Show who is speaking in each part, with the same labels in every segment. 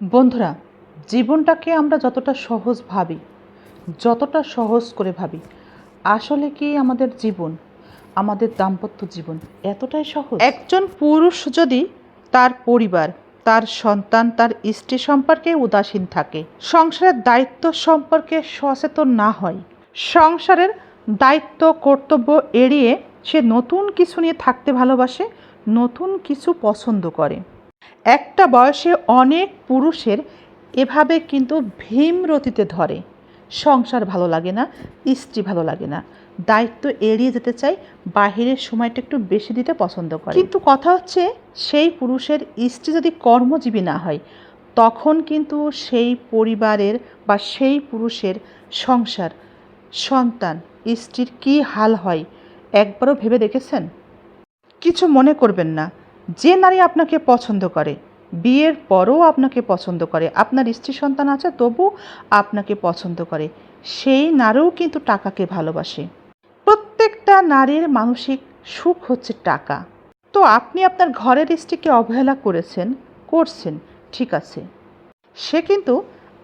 Speaker 1: বন্ধুরা, জীবনটাকে আমরা যতটা সহজ ভাবি, যতটা সহজ করে ভাবি, আসলে কি আমাদের জীবন, আমাদের দাম্পত্য জীবন এতটাই সহজ? একজন পুরুষ যদি তার পরিবার, তার সন্তান, তার স্ত্রী সম্পর্কে উদাসীন থাকে, সংসারের দায়িত্ব সম্পর্কে সচেতন না হয়, সংসারের দায়িত্ব, কর্তব্য এড়িয়ে সে নতুন কিছু নিয়ে থাকতে ভালোবাসে, নতুন কিছু পছন্দ করে। একটা বয়সে অনেক পুরুষের এভাবে কিন্তু ভীমরতিতে ধরে। সংসার ভালো লাগে না, স্ত্রী ভালো লাগে না। দায়িত্ব এড়িয়ে যেতে চাই, বাহিরের সময়টা একটু বেশি দিতে পছন্দ করে। কিন্তু কথা হচ্ছে, সেই পুরুষের স্ত্রী যদি কর্মজীবী না হয়, তখন কিন্তু সেই পরিবারের বা সেই পুরুষের সংসার, সন্তান, স্ত্রীর কী হাল হয়, একবারও ভেবে দেখেছেন? কিছু মনে করবেন না। যে নারী আপনাকে পছন্দ করে, বিয়ের পরও আপনাকে পছন্দ করে, আপনার স্ত্রী সন্তান আছে তবু আপনাকে পছন্দ করে, সেই নারীও কিন্তু টাকাকে ভালোবাসে। প্রত্যেকটা নারীর মানসিক সুখ হচ্ছে টাকা। তো আপনি আপনার ঘরের স্ত্রীকে অবহেলা করেছেন, করছেন, ঠিক আছে। সে কিন্তু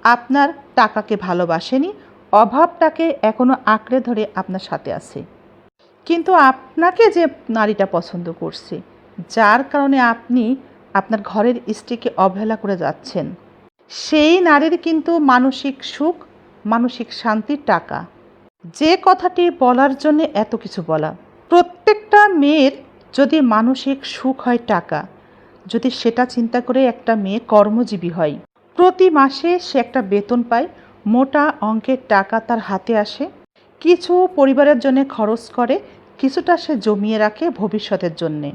Speaker 1: আপনার টাকাকে ভালোবাসেনি, অভাবটাকে এখনও আঁকড়ে ধরে আপনার সাথে আছে। কিন্তু আপনাকে যে নারীটা পছন্দ করছে যার কারণে আপনি আপনার ঘরের স্ত্রীকে অবহেলা করে যাচ্ছেন। সেই নারীর কিন্তু মানসিক সুখ, মানসিক শান্তির টাকা। যে কথাটি বলার জন্য এত কিছু বলা। প্রত্যেকটা মেয়ের যদি মানসিক সুখ হয় টাকা, যদি সেটা চিন্তা করে একটা মেয়ে কর্মজীবী হয়, প্রতি মাসে সে একটা বেতন পায়, মোটা অঙ্কের টাকা তার হাতে আসে, কিছু পরিবারের জন্য খরচ করে, কিছুটা সে জমিয়ে রাখে ভবিষ্যতের জন্যে।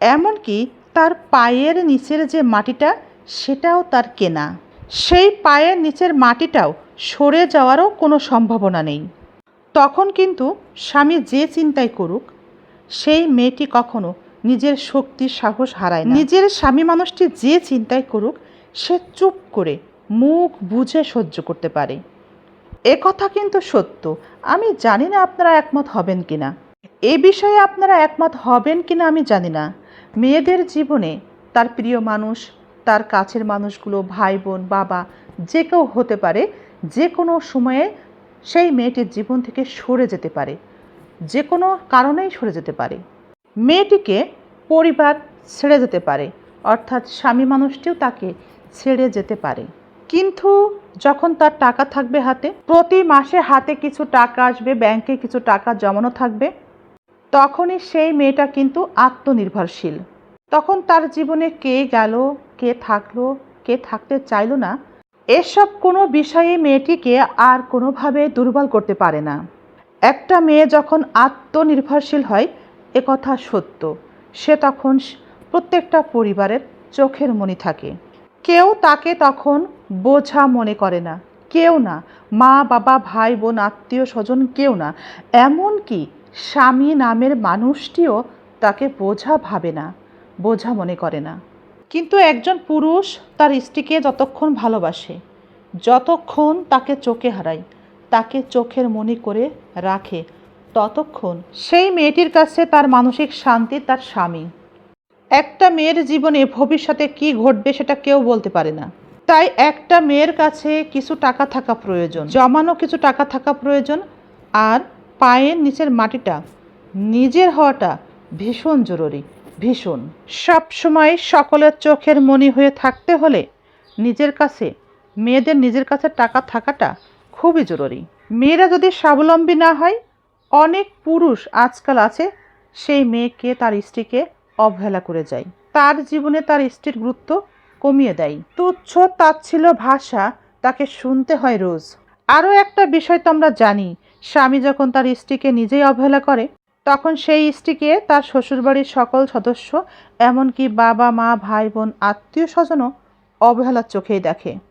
Speaker 1: এমনকি তার পায়ের নিচের যে মাটিটা, সেটাও তার কেনা। সেই পায়ের নিচের মাটিটাও সরে যাওয়ারও কোনো সম্ভাবনা নেই। তখন কিন্তু স্বামী যে চিন্তাই করুক, সেই মেয়েটি কখনো নিজের শক্তি সাহস হারায় না। নিজের স্বামী মানুষটি যে চিন্তাই করুক, সে চুপ করে মুখ বুঝে সহ্য করতে পারে। এ কথা কিন্তু সত্য। আমি জানি না আপনারা একমত হবেন কিনা। এ বিষয়ে আপনারা একমত হবেন কিনা আমি জানি না। মেয়েদের জীবনে তার প্রিয় মানুষ, তার কাছের মানুষগুলো, ভাই বোন, বাবা, যে কেউ হতে পারে, যে কোনো সময়ে সেই মেয়েটির জীবন থেকে সরে যেতে পারে। যে কোনো কারণেই সরে যেতে পারে। মেয়েটিকে পরিবার ছেড়ে যেতে পারে, অর্থাৎ স্বামী মানুষটিও তাকে ছেড়ে যেতে পারে। কিন্তু যখন তার টাকা থাকবে হাতে, প্রতি মাসে হাতে কিছু টাকা আসবে, ব্যাংকে কিছু টাকা জমানো থাকবে তখনই সেই মেয়েটা কিন্তু আত্মনির্ভরশীল। তখন তার জীবনে কে গেল, কে থাকল, কে থাকতে চাইলো না, এসব কোনো বিষয়ে মেয়েটিকে আর কোনোভাবে দুর্বল করতে পারে না। একটা মেয়ে যখন আত্মনির্ভরশীল হয়, এ কথা সত্য। সে তখন প্রত্যেকটা পরিবারের চোখের মনি থাকে। কেউ তাকে তখন বোঝা মনে করে না। কেউ না। মা, বাবা, ভাই, বোন আত্মীয় স্বজন কেউ না। এমনকি স্বামী নামের মানুষটিও তাকে বোঝা ভাবে না, বোঝা মনে করে না। কিন্তু একজন পুরুষ তার স্ত্রীকে যতক্ষণ ভালোবাসে, যতক্ষণ তাকে চোখে হারায়, তাকে চোখের মনি করে রাখে, ততক্ষণ সেই মেয়েটির কাছে তার মানসিক শান্তি তার স্বামী। একটা মেয়ের জীবনে ভবিষ্যতে কি ঘটবে সেটা কেউ বলতে পারে না। তাই একটা মেয়ের কাছে কিছু টাকা থাকা প্রয়োজন, জমানো কিছু টাকা থাকা প্রয়োজন, আর পায়ের নিচের মাটিটা, নিজের হওয়াটা ভীষণ জরুরি, ভীষণ। সব সময় সকলের চোখের মনি হয়ে থাকতে হলে নিজের কাছে, মেয়েদের নিজের কাছে টাকা থাকাটা খুবই জরুরি। মেয়েরা যদি স্বাবলম্বী না হয়, অনেক পুরুষ আজকাল আছে, সেই মেয়েকে, তার স্ত্রীকে অবহেলা করে যায়। তার জীবনে তার স্ত্রীর গুরুত্ব কমিয়ে দেয়। তুচ্ছ তাচ্ছিল ভাষা তাকে শুনতে হয় রোজ। আরও একটা বিষয় তো আমরা জানি স্বামী যখন তার স্ত্রীকে নিজেই অবহেলা করে, তখন সেই স্ত্রীকে তার শ্বশুরবাড়ির সকল সদস্য, এমনকি বাবা, মা, ভাই, বোন আত্মীয় স্বজনও অবহেলার চোখেই দেখে।